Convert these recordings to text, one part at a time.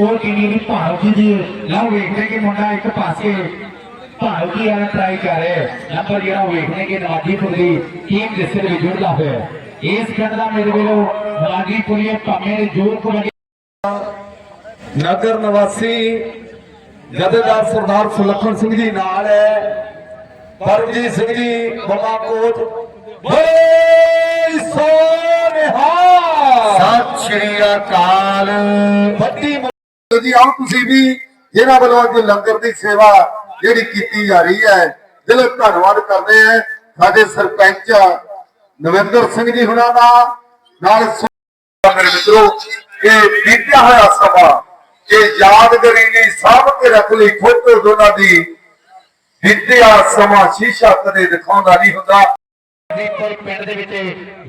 ਉਹ ਕਿੰਨੀ ਦੀ ਭਾਰਤੀ ਦੀ ਲਓ ਵੇਖਦੇ ਕਿ ਮੁੰਡਾ ਇੱਕ ਪਾਸੇ ਭਾਰਤੀ ਵਾਲਾ ਟਰਾਈ ਕਰ ਰਿਹਾ ਹੈ। ਨੰਬਰ ਜਿਹੜਾ ਵੇਖਦੇ ਕਿ ਨਵਾਜੀਪੁਰ ਦੀ ਟੀਮ ਦੇ ਵਿੱਚ ਜੁੜਦਾ ਹੋਇਆ। ਇਸ ਖੇਡ ਦਾ ਮੇਰੇ ਵੱਲੋਂ ਨਵਾਜੀਪੁਰੀਏ ਭਾਵੇਂ ਦੇ ਜੋਰ ਕਬੱਡੀ ਨਗਰ ਨਿਵਾਸੀ ਜਥੇਦਾਰ ਸਰਦਾਰ ਸੁਲੱਖਣ ਸਿੰਘ ਜੀ ਨਾਲ ਹੈ। ਪਰਮਜੀਤ ਸਿੰਘ ਜੀ ਬਮਾ ਕੋਚ। ਬੋਲੇ ਸੋਨਿਹਾ ਸਤਿ ਸ਼੍ਰੀ ਅਕਾਲ। ਵੱਡੀ ਜੀ, ਆਓ ਤੁਸੀਂ ਵੀ ਜਿਹਨਾਂ ਵੱਲੋਂ ਅੱਜ ਲੰਗਰ ਦੀ ਸੇਵਾ ਜਿਹੜੀ ਕੀਤੀ ਜਾ ਰਹੀ ਹੈ, ਦਿਲੋਂ ਧੰਨਵਾਦ ਕਰਦੇ ਹਾਂ। ਸਾਡੇ ਸਰਪੰਚ ਨਵਿੰਦਰ ਸਿੰਘ ਜੀ ਹੁਣਾਂ ਦਾ, ਨਾਲ ਮੇਰੇ ਮਿੱਤਰੋ, ਇਹ ਬੀਤਿਆ ਹੋਇਆ ਸਮਾਂ, ਇਹ ਯਾਦਗਾਰੀ ਲਈ ਸਾਂਭ ਕੇ ਰੱਖ ਲਈ ਫੋਟੋ ਦੋਨਾਂ ਦੀ ਬੀਤਿਆ ਸਮਾਂ ਸ਼ੀਸ਼ਾ ਕਦੇ ਦਿਖਾਉਂਦਾ ਨਹੀਂ ਹੁੰਦਾ। ਦੀਪੁਰ ਪਿੰਡ ਦੇ ਵਿੱਚ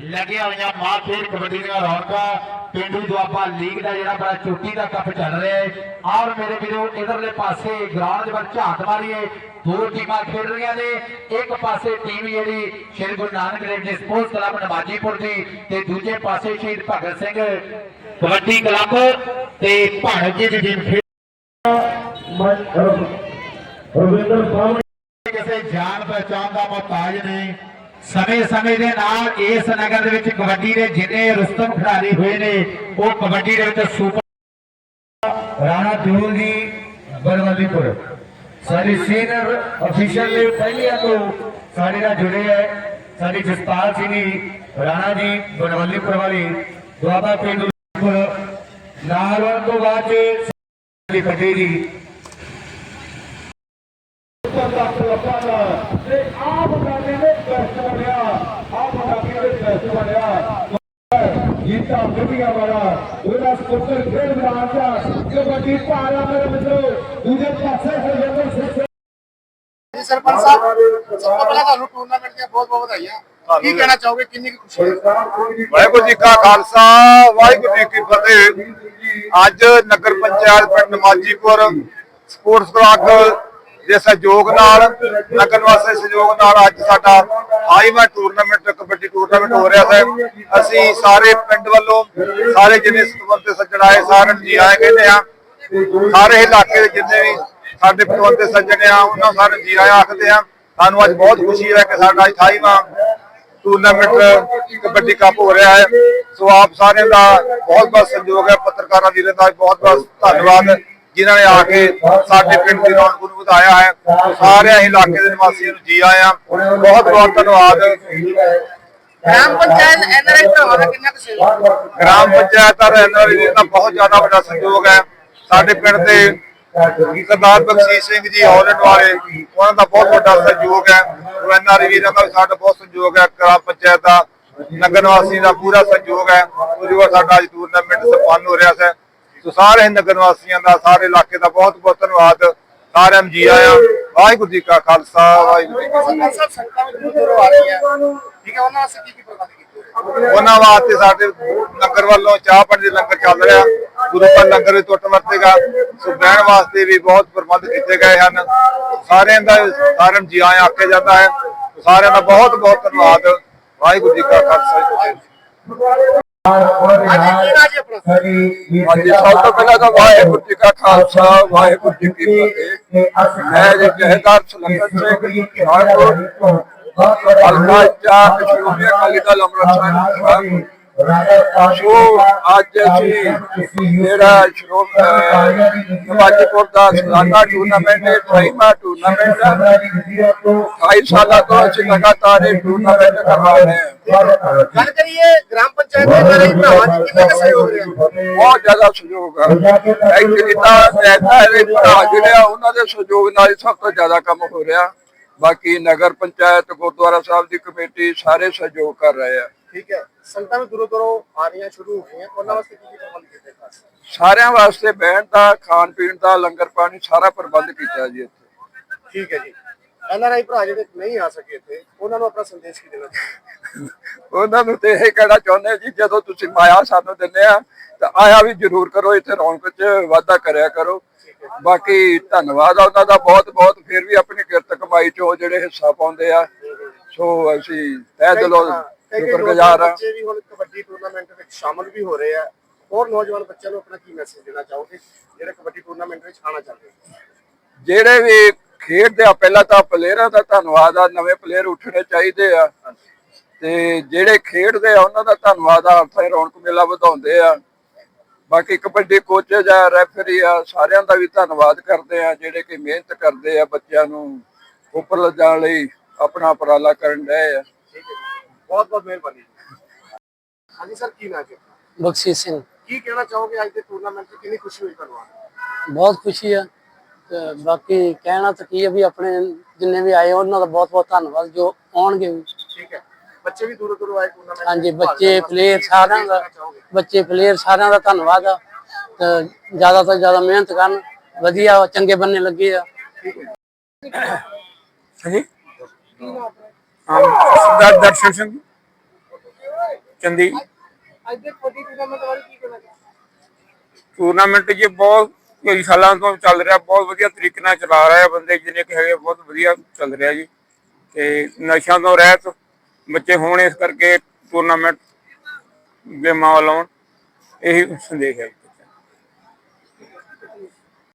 ਲੱਗੀਆਂ ਹੋਈਆਂ ਮਾਂ ਖੇਡ ਕਬੱਡੀ ਦੀਆਂ ਰੌਣਕਾਂ ਪਿੰਡੂ ਦੁਆਬਾ ਲੀਗ ਦਾ ਜਿਹੜਾ ਬੜਾ ਚੋਟੀ ਦਾ ਕੱਪ ਚੱਲ ਰਿਹਾ ਹੈ। ਔਰ ਮੇਰੇ ਵੀਰੋ ਇਧਰਲੇ ਪਾਸੇ ਗਰਾਊਂਡ ਦੇ ਵਿੱਚ ਝਾਤ ਮਾਰੀਏ। ਦੋ ਟੀਮਾਂ ਖੇਡ ਰਹੀਆਂ ਨੇ। ਇੱਕ ਪਾਸੇ ਟੀਮ ਜਿਹੜੀ ਸ਼੍ਰੀ ਗੁਰੂ ਨਾਨਕ ਦੇਵ ਜੀ ਸਪੋਰਟਸ ਕਲੱਬ ਨਵਾਜੀਪੁਰ ਦੀ ਤੇ ਦੂਜੇ ਪਾਸੇ ਸ਼ਹੀਦ ਭਗਤ ਸਿੰਘ ਕਬੱਡੀ ਕਲੱਬ ਤੇ ਭਾਰਤ ਦੀ ਟੀਮ ਖੇਡ ਰਵਿੰਦਰ ਸਾਹਮਣੇ ਕਿਸੇ ਜਾਣ ਪਹਿਚਾਣ ਦਾ ਮੁਹਤਾਜ ਨਹੀਂ। ਸਮੇਂ ਸਮੇਂ ਦੇ ਨਾਲ ਇਸ ਨਗਰ ਦੇ ਵਿੱਚ ਕਬੱਡੀ ਦੇ ਜਿੰਨੇ ਰੁਸਤਮ ਖਿਡਾਰੀ ਹੋਏ ਨੇ, ਉਹ ਕਬੱਡੀ ਦੇ ਵਿੱਚ ਸੁਪਰ ਰਾਣਾ ਦਿਓਲ ਜੀ ਬਰਵਲੀਪੁਰ ਸਾਡੀ ਸੀਨੀਅਰ ਅਫੀਸ਼ੀਅਲ ਨੇ ਪਹਿਲੀਆਂ ਤੋਂ ਸਾਡੇ ਨਾਲ ਜੁੜੇ ਹੈ। ਸਾਡੀ ਜਸਪਾਲ ਸਿੰਘ ਜੀ ਰਾਣਾ ਜੀ ਬਰਵਲੀਪੁਰ ਵਾਲੀ, ਦੁਆਬਾ ਪਿੰਡ ਨਾਲ ਤੋਂ ਬਾਅਦ ਚ ਸਾਡੀ ਜੀ ਲੱਖ ਲੱਖਾਂ ਦਾ ਤੇ ਆਪ ਗਾਣੇ ਦੇ ਬੈਸਟ ਬਣਿਆ ਆਪ ਗਾਣੇ ਦੇ ਬੈਸਟ ਬਣਿਆ ਗੀਤਾ ਗੁੱਡੀਆਂ ਵਾਲਾ। ਉਹਦਾ ਸਪੋਰਟਰ ਖੇਡ ਮੈਦਾਨ ਦਾ। ਕਬੱਡੀ ਭਾਰਾ ਮੇਰੇ ਮਿੱਤਰੋ ਦੂਜੇ ਪਾਸੇ ਹਰਜਿੰਦਰ ਸਿੰਘ ਜੀ ਸਰਪੰਚ ਸਾਹਿਬ ਸਭ ਤੋਂ ਪਹਿਲਾਂ ਤੁਹਾਨੂੰ ਟੂਰਨਾਮੈਂਟ ਦੀਆਂ ਬਹੁਤ ਬਹੁਤ ਵਧਾਈਆਂ। ਕੀ ਕਹਿਣਾ ਚਾਹੋਗੇ? ਕਿੰਨੀ ਕੁ ਖੁਸ਼ੀ ਹੈ ਵਾਹਿਗੁਰੂ ਜੀ ਕਾ ਖਾਲਸਾ ਵਾਹਿਗੁਰੂ ਜੀ ਕੀ ਫਤਿਹ। ਅੱਜ ਨਗਰ ਪੰਚਾਇਤ ਪਿੰਡ ਨਮਾਜੀਪੁਰ ਸਪੋਰਟਸ ਕਲੱਬ ਦੇ ਸਹਿਯੋਗ ਨਾਲ ਨਗਰ ਵਾਸਤੇ ਸਹਿਯੋਗ ਨਾਲ ਅੱਜ ਸਾਡਾ ਹਾਈਵਾ ਟੂਰਨਾਮੈਂਟ ਕਬੱਡੀ ਟੂਰਨਾਮੈਂਟ ਹੋ ਰਿਹਾ ਹੈ ਅਸੀਂ ਸਾਰੇ ਪਿੰਡ ਵੱਲੋਂ, ਸਾਰੇ ਜਿੰਨੇ ਸਤਵੰਤੇ ਸੱਜਣ ਆਏ, ਸਾਰਿਆਂ ਨੂੰ ਜੀ ਆਏ ਕਹਿੰਦੇ ਆ ਸਾਰੇ ਇਲਾਕੇ ਦੇ ਜਿੰਨੇ ਵੀ ਸਾਡੇ ਪਤਵੰਤੇ ਸੱਜਣ ਆ, ਉਹਨਾਂ ਸਾਰਿਆਂ ਨੂੰ ਜੀ ਆਇਆਂ ਆਖਦੇ ਆ ਸਾਨੂੰ ਅੱਜ ਬਹੁਤ ਖੁਸ਼ੀ ਹੈ ਕਿ ਸਾਡਾ 28ਵਾਂ ਟੂਰਨਾਮੈਂਟ ਕਬੱਡੀ ਕੱਪ ਹੋ ਰਿਹਾ ਹੈ। ਸੋ ਆਪ ਸਾਰਿਆਂ ਦਾ ਬਹੁਤ ਬਹੁਤ ਸਹਿਯੋਗ ਹੈ। ਪੱਤਰਕਾਰਾਂ ਵੀਰਾਂ ਦਾ ਬਹੁਤ ਬਹੁਤ ਧੰਨਵਾਦ। ਜਿਨ੍ਹਾਂ ਨੇ ਆ ਕੇ ਸਾਡੇ ਪਿੰਡ ਦੀ ਰੌਣਕ ਨੂੰ ਵਧਾਇਆ ਹੈ। ਸੋ ਸਾਰਿਆਂ ਇਲਾਕੇ ਦੇ ਨਿਵਾਸੀਆਂ ਨੂੰ ਜੀ ਆਇਆਂ। ਬਹੁਤ ਬਹੁਤ ਧੰਨਵਾਦ। ਗ੍ਰਾਮ ਪੰਚਾਇਤ ਐਨਆਰਆਈ ਭਰਾਵਾਂ ਦਾ ਕਿੰਨਾ ਕੁ ਸਹਿਯੋਗ? ਗ੍ਰਾਮ ਪੰਚਾਇਤ ਔਰ ਐਨਆਰਈ ਦਾ ਬਹੁਤ ਜ਼ਿਆਦਾ ਵੱਡਾ ਸਹਿਯੋਗ ਹੈ। ਸਾਡੇ ਪਿੰਡ ਦੇ ਸਰਦਾਰ ਬਖਸ਼ੀਸ਼ ਸਿੰਘ ਜੀ ਹੌਲੈਂਡ ਵਾਲੇ ਉਹਨਾਂ ਦਾ ਬਹੁਤ ਵੱਡਾ ਸਹਿਯੋਗ ਹੈ। ਐਨਆਰਈ ਵੀਰਾਂ ਦਾ ਸਾਡਾ ਬਹੁਤ ਸਹਿਯੋਗ ਹੈ। ਗ੍ਰਾਮ ਪੰਚਾਇਤ ਦਾ ਨਗਰ ਨਿਵਾਸੀ ਦਾ ਪੂਰਾ ਸਹਿਯੋਗ ਹੈ। ਉਹਦੇ ਸਾਡਾ ਅੱਜ ਟੂਰਨਾਮੈਂਟ ਸੰਪੰਨ ਹੋ ਰਿਹਾ ਹੈ ਸੋ ਸਾਰੇ ਨਗਰ ਨਿਵਾਸੀਆਂ ਦਾ ਸਾਰੇ ਇਲਾਕੇ ਦਾ ਬਹੁਤ ਬਹੁਤ ਧੰਨਵਾਦ। ਸਾਰਿਆਂ ਜੀ ਆਇਆਂ ਵਾਹਿਗੁਰੂ ਜੀ ਕਾ ਖਾਲਸਾ ਵਾਹਿਗੁਰੂ ਜੀ ਕੀ ਫਤਿਹ। ਸਰਪੰਚ ਸਾਹਿਬ ਸੰਗਤਾਂ ਵਿੱਚ ਦੂਰ ਦੂਰੋਂ ਆ ਰਹੀਆਂ। ਠੀਕ ਹੈ ਉਹਨਾਂ ਵਾਸਤੇ ਕੀ ਕੀ ਪ੍ਰਬੰਧ ਕੀਤੇ ਹੋਏ ਉਹਨਾਂ ਵਾਸਤੇ ਸਾਡੇ ਲੰਗਰ ਵੱਲੋਂ ਚਾਹ ਪਾਣੀ ਦੇ ਲੰਗਰ ਚੱਲ ਰਿਹਾ ਗੁਰੂ ਕਾ ਲੰਗਰ ਵੀ ਟੁੱਟ ਵਰਤੇਗਾ ਸੋ ਬਹਿਣ ਵਾਸਤੇ ਵੀ ਬਹੁਤ ਪ੍ਰਬੰਧ ਕੀਤੇ ਗਏ ਹਨ। ਸਾਰਿਆਂ ਦਾ ਸਾਰਿਆਂ ਜੀ ਆਇਆਂ ਆਖਿਆ ਜਾਂਦਾ ਹੈ। ਸਾਰਿਆਂ ਦਾ ਬਹੁਤ ਬਹੁਤ ਧੰਨਵਾਦ। ਵਾਹਿਗੁਰੂ ਜੀ ਕਾ ਖਾਲਸਾ ਕੀ ਫਤਿਹ ਅੱਜ ਕੀ ਰਾਜ ਆਪਣਾ ਹਾਂਜੀ ਸਭ ਤੋਂ ਪਹਿਲਾਂ ਤਾਂ ਵਾਹਿਗੁਰੂ ਜੀ ਕਾ ਖਾਲਸਾ ਵਾਹਿਗੁਰੂ ਜੀ ਕੀ ਫਤਿਹ ਮੈਂ ਜੀ ਜਹਦਾਰ ਸੁਲੱਖਣ ਸਿੰਘ ਰਾਜਪੁਰ ਹਲਕਾ ਚਾਹ ਸ਼੍ਰੋਮਣੀ ਅਕਾਲੀ ਦਲ ਅੰਮ੍ਰਿਤਸਰ ਸੋ ਅੱਜ ਅਸੀਂ ਜਿਹੜਾ ਸ਼੍ਰੋਮ ਨਵਾਜਪੁਰ ਦਾ ਸਾਲਾਨਾ ਟੂਰਨਾਮੈਂਟ ਹੈ 28ਵਾਂ ਟੂਰਨਾਮੈਂਟ ਹੈ। 28 ਸਾਲਾਂ ਤੋਂ ਅਸੀਂ ਲਗਾਤਾਰ ਇਹ ਟੂਰਨਾਮੈਂਟ ਕਰਵਾ ਰਹੇ ਹਾਂ। ਗੱਲ ਕਰੀਏ ਗ੍ਰਾਮ ਪੰਚਾਇਤ ਦੇ ਐਨਆਰਆਈ ਭਰਾਵਾਂ ਦੀ ਕਿੰਨਾ ਕੁ ਸਹਿਯੋਗ ਰਿਹਾ? ਬਹੁਤ ਜ਼ਿਆਦਾ ਸਹਿਯੋਗ ਹੈ ਐਕਚੁਅਲੀ ਤਾਂ ਨੈਤਾ ਦੇ ਭਰਾ ਜਿਹੜੇ ਆ ਉਹਨਾਂ ਦੇ ਸਹਿਯੋਗ ਨਾਲ ਹੀ ਸਭ ਤੋਂ ਜ਼ਿਆਦਾ ਕੰਮ ਹੋ ਰਿਹਾ। ਬਾਕੀ ਨਗਰ ਪੰਚਾਇਤ ਗੁਰਦੁਆਰਾ ਸਾਹਿਬ ਦੀ ਕਮੇਟੀ ਸਾਰੇ ਸਹਿਯੋਗ ਕਰ ਰਹੇ ਆ। ਠੀਕ ਹੈ ਸੰਗਤਾਂ ਵੀ ਦੂਰੋਂ ਦੂਰੋਂ ਆ ਰਹੀਆਂ ਸ਼ੁਰੂ ਹੋ ਗਈਆਂ ਉਹਨਾਂ ਵਾਸਤੇ ਕੀ ਕੀ ਪ੍ਰਬੰਧ ਕੀਤੇ ਖਾਸ ਸਾਰਿਆਂ ਵਾਸਤੇ ਬਹਿਣ ਦਾ ਖਾਣ ਪੀਣ ਦਾ ਲੰਗਰ ਪਾਣੀ ਸਾਰਾ ਪ੍ਰਬੰਧ ਕੀਤਾ ਜੀ ਇੱਥੇ। ਠੀਕ ਹੈ ਜੀ। ਐਨਆਰਆਈ ਭਰਾ ਜਿਹੜੇ ਨਹੀਂ ਆ ਸਕੇ ਇੱਥੇ ਉਹਨਾਂ ਨੂੰ ਆਪਣਾ ਸੰਦੇਸ਼ ਕੀ ਦੇਣਾ ਉਹਨਾਂ ਨੂੰ ਤੇ ਇਹ ਕਹਿਣਾ ਚਾਹੁੰਦੇ ਜੀ ਜਦੋਂ ਤੁਸੀਂ ਮਾਇਆ ਸਾਨੂੰ ਦਿੰਦੇ ਆ ਤਾਂ ਆਇਆ ਵੀ ਜ਼ਰੂਰ ਕਰੋ ਇੱਥੇ ਰੌਣਕ 'ਚ ਵਾਧਾ ਕਰਿਆ ਕਰੋ। ਬਾਕੀ ਧੰਨਵਾਦ ਆ ਉਹਨਾਂ ਦਾ ਬਹੁਤ ਬਹੁਤ ਫਿਰ ਵੀ ਆਪਣੀ ਕਿਰਤ ਕਮਾਈ 'ਚੋਂ ਜਿਹੜੇ ਹਿੱਸਾ ਪਾਉਂਦੇ ਆ। ਸੋ ਅਸੀਂ ਤਹਿ ਦਿਲੋਂ ਕਈ- ਆ ਬੱਚੇ ਵੀ ਹੁਣ ਕਬੱਡੀ ਟੂਰਨਾਮੈਂਟ ਵਿੱਚ ਸ਼ਾਮਲ ਵੀ ਹੋ ਰਹੇ ਆ। ਹੋਰ ਨੌਜਵਾਨ ਬੱਚਿਆਂ ਨੂੰ ਆਪਣਾ ਕੀ ਮੈਸੇਜ ਦੇਣਾ ਚਾਹੋਗੇ? ਜਿਹੜੇ ਕਬੱਡੀ ਟੂਰਨਾਮੈਂਟ ਵਿੱਚ ਆਉਣਾ ਚਾਹੁੰਦੇ ਜਿਹੜੇ ਵੀ ਖੇਡਦੇ ਆ ਪਹਿਲਾਂ ਤਾਂ ਪਲੇਅਰਾਂ ਦਾ ਧੰਨਵਾਦ ਆ ਨਵੇਂ ਪਲੇਅਰ ਉੱਠਣੇ ਚਾਹੀਦੇ ਆ। ਤੇ ਜਿਹੜੇ ਖੇਡਦੇ ਆ ਉਹਨਾਂ ਦਾ ਧੰਨਵਾਦ ਆ ਫਿਰ ਰੌਣਕ ਮੇਲਾ ਵਧਾਉਂਦੇ ਆ। ਬਾਕੀ ਕਬੱਡੀ ਕੋਚ ਜਾਂ ਰੈਫਰੀ ਆ ਸਾਰਿਆਂ ਦਾ ਵੀ ਧੰਨਵਾਦ ਕਰਦੇ ਆ ਜਿਹੜੇ ਕਿ ਮਿਹਨਤ ਕਰਦੇ ਆ ਬੱਚਿਆਂ ਨੂੰ ਉੱਪਰ ਲਿਜਾਣ ਲਈ ਆਪਣਾ ਉਪਰਾਲਾ ਕਰਨ ਡਏ ਆ। ਠੀਕ ਹੈ ਜੀ। ਬਹੁਤ ਬਹੁਤ ਮਿਹਰਬਾਨੀ ਜੀ ਹਾਂਜੀ ਸਰ ਕੀ ਨਾਮ ਹੈ ਬਖਸ਼ੀਸ਼ ਸਿੰਘ ਕੀ ਕਹਿਣਾ ਚਾਹੋਗੇ ਅੱਜ ਦੇ ਟੂਰਨਾਮੈਂਟ 'ਚ ਕਿੰਨੀ ਖੁਸ਼ੀ ਹੋਈ ਤੁਹਾਨੂੰ ਆ ਕੇ? ਬਹੁਤ ਖੁਸ਼ੀ ਆ ਤੇ ਬਾਕੀ ਕਹਿਣਾ ਤਾਂ ਕੀ ਹੈ ਵੀ ਆਪਣੇ ਜਿੰਨੇ ਵੀ ਆਏ ਉਹਨਾਂ ਦਾ ਬਹੁਤ ਬਹੁਤ ਧੰਨਵਾਦ ਜੋ ਆਉਣਗੇ ਵੀ ਠੀਕ ਹੈ ਬੱਚੇ ਵੀ ਦੂਰੋਂ ਦੂਰੋਂ ਆਏ ਟੂਰਨਾਮੈਂਟ ਹਾਂਜੀ ਬੱਚੇ ਪਲੇਅਰ ਸਾਰਿਆਂ ਦਾ ਬੱਚੇ ਪਲੇਅਰ ਸਾਰਿਆਂ ਦਾ ਧੰਨਵਾਦ ਆ ਤੇ ਜ਼ਿਆਦਾ ਤੋਂ ਜ਼ਿਆਦਾ ਮਿਹਨਤ ਕਰਨ ਵਧੀਆ ਚੰਗੇ ਬੰਨੇ ਲੱਗੇ ਆ ਹਾਂਜੀ ਸਰਦਾਰ ਦਰਸ਼ਨ ਸਿੰਘ ਚੰਦੀ ਅੱਜ ਦੇ ਕਬੱਡੀ ਟੂਰਨਾਮੈਂਟ ਬਾਰੇ ਕੀ ਕਹਿਣਾ ਟੂਰਨਾਮੈਂਟ ਜੀ ਬਹੁਤ ਕਈ ਸਾਲਾਂ ਤੋਂ ਚੱਲ ਰਿਹਾ, ਬਹੁਤ ਵਧੀਆ ਤਰੀਕੇ ਨਾਲ ਚਲਾ ਰਿਹਾ ਬੰਦੇ, ਜਿੰਨੇ ਕਿ ਹੈਗੇ ਬਹੁਤ ਵਧੀਆ ਚੱਲ ਰਿਹਾ ਜੀ ਤੇ ਨਸ਼ਿਆਂ ਤੋਂ ਰਹਿਤ ਬੱਚੇ ਹੋਣ ਇਸ ਕਰਕੇ ਟੂਰਨਾਮੈਂਟ ਗੇਮਾਂ ਵੱਲੋਂ ਇਹੀ ਸੰਦੇਸ਼ ਹੈ ਜੀ।